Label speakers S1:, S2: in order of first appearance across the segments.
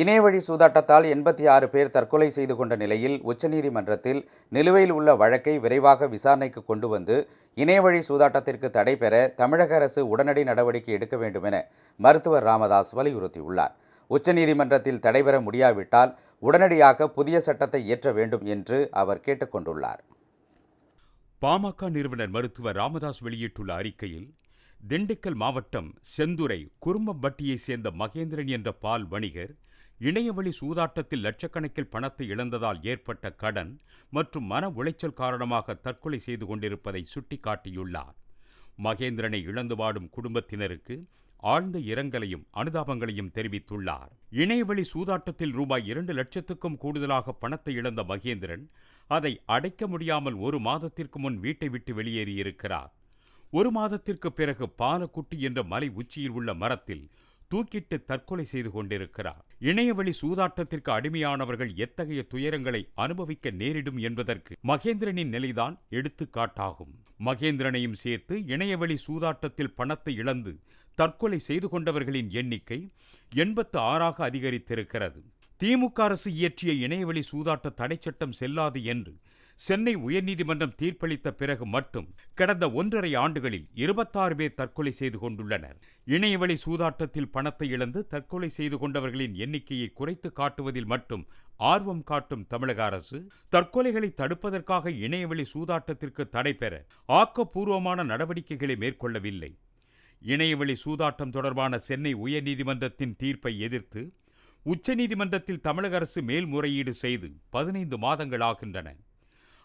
S1: இணையவழி சூதாட்டத்தால் எண்பத்தி ஆறு பேர் தற்கொலை செய்து கொண்ட நிலையில் உச்சநீதிமன்றத்தில் நிலுவையில் உள்ள வழக்கை விரைவாக விசாரணைக்கு கொண்டு வந்து இணையவழி சூதாட்டத்திற்கு தடை பெற தமிழக அரசு உடனடி நடவடிக்கை எடுக்க வேண்டும் என மருத்துவர் ராமதாஸ் வலியுறுத்தியுள்ளார். உச்சநீதிமன்றத்தில் தடைபெற முடியாவிட்டால் உடனடியாக புதிய சட்டத்தை இயற்ற வேண்டும் என்று அவர் கேட்டுக்கொண்டுள்ளார்
S2: பாமக நிறுவனர் மருத்துவர் ராமதாஸ் வெளியிட்டுள்ள அறிக்கையில் திண்டுக்கல் மாவட்டம் செந்துறை குறும்பம்பட்டியைச் சேர்ந்த மகேந்திரன் என்ற பால் வணிகர் இணையவழி சூதாட்டத்தில் லட்சக்கணக்கில் பணத்தை இழந்ததால் ஏற்பட்ட கடன் மற்றும் மன உளைச்சல் காரணமாக தற்கொலை செய்து கொண்டிருப்பதை சுட்டிக்காட்டியுள்ளார். மகேந்திரனை இழந்து வாடும் குடும்பத்தினருக்கு ஆழ்ந்த இரங்கலையும் அனுதாபங்களையும் தெரிவித்துள்ளார். இணையவழி சூதாட்டத்தில் ரூபாய் இரண்டு லட்சத்துக்கும் கூடுதலாக பணத்தை இழந்த மகேந்திரன் அதை அடைக்க முடியாமல் ஒரு மாதத்திற்கு முன் வீட்டை விட்டு வெளியேறியிருக்கிறார். ஒரு மாதத்திற்கு பிறகு பாலக்குட்டி என்ற மலை உச்சியில் உள்ள மரத்தில் தூக்கிட்டு தற்கொலை செய்து கொண்டிருக்கிறார். இணையவழி சூதாட்டத்திற்கு அடிமையானவர்கள் எத்தகைய துயரங்களை அனுபவிக்க நேரிடும் என்பதற்கு மகேந்திரனின் நிலைதான் எடுத்துக்காட்டாகும். மகேந்திரனையும் சேர்த்து இணையவழி சூதாட்டத்தில் பணத்தை இழந்து தற்கொலை செய்து கொண்டவர்களின் எண்ணிக்கை எண்பத்து ஆறாக அதிகரித்திருக்கிறது. திமுக அரசு இயற்றிய இணையவழி சூதாட்ட சட்டம் செல்லாது என்று சென்னை உயர்நீதிமன்றம் தீர்ப்பளித்த பிறகு மட்டும் கடந்த ஒன்றரை ஆண்டுகளில் இருபத்தாறு பேர் தற்கொலை செய்து கொண்டுள்ளனர். இணையவழி சூதாட்டத்தில் பணத்தை இழந்து தற்கொலை செய்து கொண்டவர்களின் எண்ணிக்கையை குறைத்து காட்டுவதில் மட்டும் ஆர்வம் காட்டும் தமிழக அரசு தற்கொலைகளை தடுப்பதற்காக இணையவழி சூதாட்டத்திற்கு தடை பெற ஆக்கப்பூர்வமான நடவடிக்கைகளை மேற்கொள்ளவில்லை. இணையவழி சூதாட்டம் தொடர்பான சென்னை உயர்நீதிமன்றத்தின் தீர்ப்பை எதிர்த்து உச்சநீதிமன்றத்தில் தமிழக அரசு மேல்முறையீடு செய்து பதினைந்து மாதங்களாகின்றன.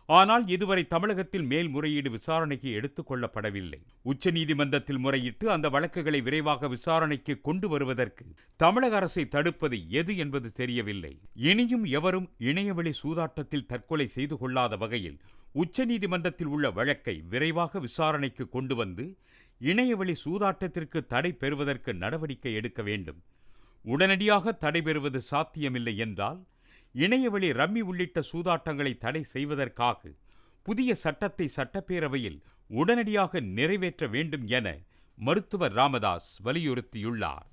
S2: ஆனால் இதுவரை தமிழகத்தில் மேல்முறையீடு விசாரணைக்கு எடுத்துக் கொள்ளப்படவில்லை. உச்சநீதிமன்றத்தில் முறையிட்டு அந்த வழக்குகளை விரைவாக விசாரணைக்கு கொண்டு வருவதற்கு தமிழக அரசை தடுப்பது எது என்பது தெரியவில்லை. இனியும் எவரும் இணையவெளி சூதாட்டத்தில் தற்கொலை செய்து கொள்ளாத வகையில் உச்சநீதிமன்றத்தில் உள்ள வழக்கை விரைவாக விசாரணைக்கு கொண்டு வந்து இணையவழி சூதாட்டத்திற்கு தடை பெறுவதற்கு நடவடிக்கை எடுக்க வேண்டும். உடனடியாக தடை பெறுவது சாத்தியமில்லை என்றால் இணையவழி ரம்மி உள்ளிட்ட சூதாட்டங்களை தடை செய்வதற்காக புதிய சட்டத்தை சட்டப்பேரவையில் உடனடியாக நிறைவேற்ற வேண்டும் என மருத்துவர் ராமதாஸ் வலியுறுத்தியுள்ளார்.